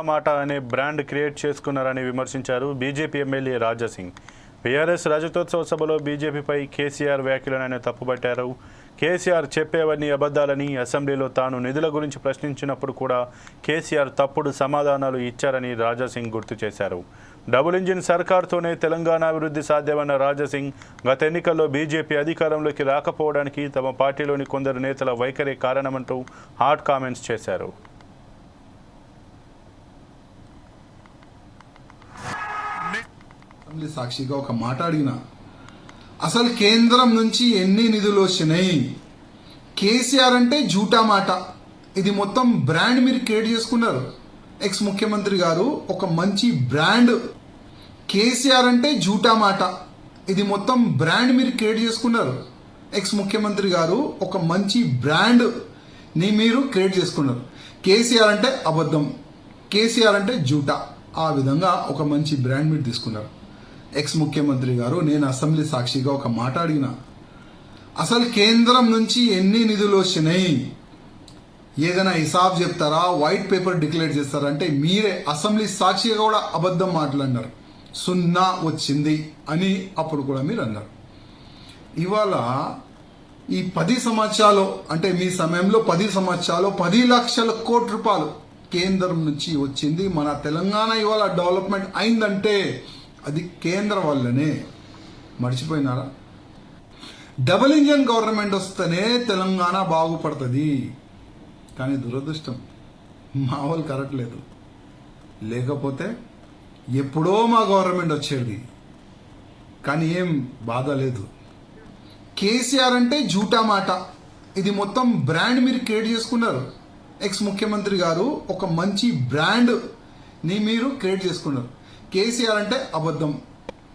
మాట అనే brand create చేసుకున్నారని విమర్శించారు బీజేపీ ఎమ్మెల్యే రాజాసింగ్. బీఆర్ఎస్ రజతోత్సవ సభలో బీజేపీపై కేసీఆర్ వ్యాఖ్యలను ఆయన తప్పుపట్టారు. కేసీఆర్ చెప్పేవన్నీ అబద్ధాలని అసెంబ్లీలో తాను నిధుల గురించి ప్రశ్నించినప్పుడు కూడా కేసీఆర్ తప్పుడు సమాధానాలు ఇచ్చారని రాజాసింగ్ గుర్తు చేశారు. డబుల్ ఇంజిన్ సర్కార్తోనే తెలంగాణ అభివృద్ధి సాధ్యమన్న రాజాసింగ్ గత ఎన్నికల్లో బీజేపీ అధికారంలోకి రాకపోవడానికి తమ పార్టీలోని కొందరు నేతల వైఖరి కారణమంటూ హాట్ కామెంట్స్ చేశారు. అసెంబ్లీ సాక్షిగా ఒక మాట అడిగిన అసలు కేంద్రం నుంచి ఎన్ని నిధులు వచ్చినాయి? కేసీఆర్ అంటే జూటా మాట. ఇది మొత్తం బ్రాండ్ మీరు క్రియేట్ చేసుకున్నారు. ఎక్స్ ముఖ్యమంత్రి గారు ఒక మంచి బ్రాండ్. కేసీఆర్ అంటే జూటా మాట. ఇది మొత్తం బ్రాండ్ మీరు క్రియేట్ చేసుకున్నారు. ఎక్స్ ముఖ్యమంత్రి గారు ఒక మంచి బ్రాండ్ని మీరు క్రియేట్ చేసుకున్నారు. కేసీఆర్ అంటే అబద్ధం. కేసీఆర్ అంటే జూటా. ఆ విధంగా ఒక మంచి బ్రాండ్ మీరు తీసుకున్నారు. ఎక్స్ ముఖ్యమంత్రి గారు నేను అసెంబ్లీ సాక్షిగా ఒక మాట అడిగిన. అసలు కేంద్రం నుంచి ఎన్ని నిధులు వచ్చినాయి? ఏదైనా హిసాబ్ చెప్తారా? వైట్ పేపర్ డిక్లేర్ చేస్తారా అంటే మీరే అసెంబ్లీ సాక్షిగా కూడా అబద్ధం మాట్లాడినారు. సున్నా వచ్చింది అని అప్పుడు కూడా మీరు అన్నారు. ఇవాళ ఈ పది సంవత్సరాలు అంటే మీ సమయంలో పది సంవత్సరాలు పది లక్షల కోటి రూపాయలు కేంద్రం నుంచి వచ్చింది. మన తెలంగాణ ఇవాళ డెవలప్మెంట్ అయిందంటే అది కేంద్ర వల్లనే మర్చిపోయినారా? డబుల్ ఇంజన్ గవర్నమెంట్ వస్తేనే తెలంగాణ బాగుపడుతుంది. కానీ దురదృష్టం మా వాళ్ళు కరెక్ట్ లేదు. లేకపోతే ఎప్పుడో మా గవర్నమెంట్ వచ్చేది. కానీ ఏం బాధ లేదు. కేసీఆర్ అంటే జూటా మాట. ఇది మొత్తం బ్రాండ్ మీరు క్రియేట్ చేసుకున్నారు. ఎక్స్ ముఖ్యమంత్రి గారు ఒక మంచి బ్రాండ్ని మీరు క్రియేట్ చేసుకున్నారు. కేసీఆర్ అంటే అబద్ధం.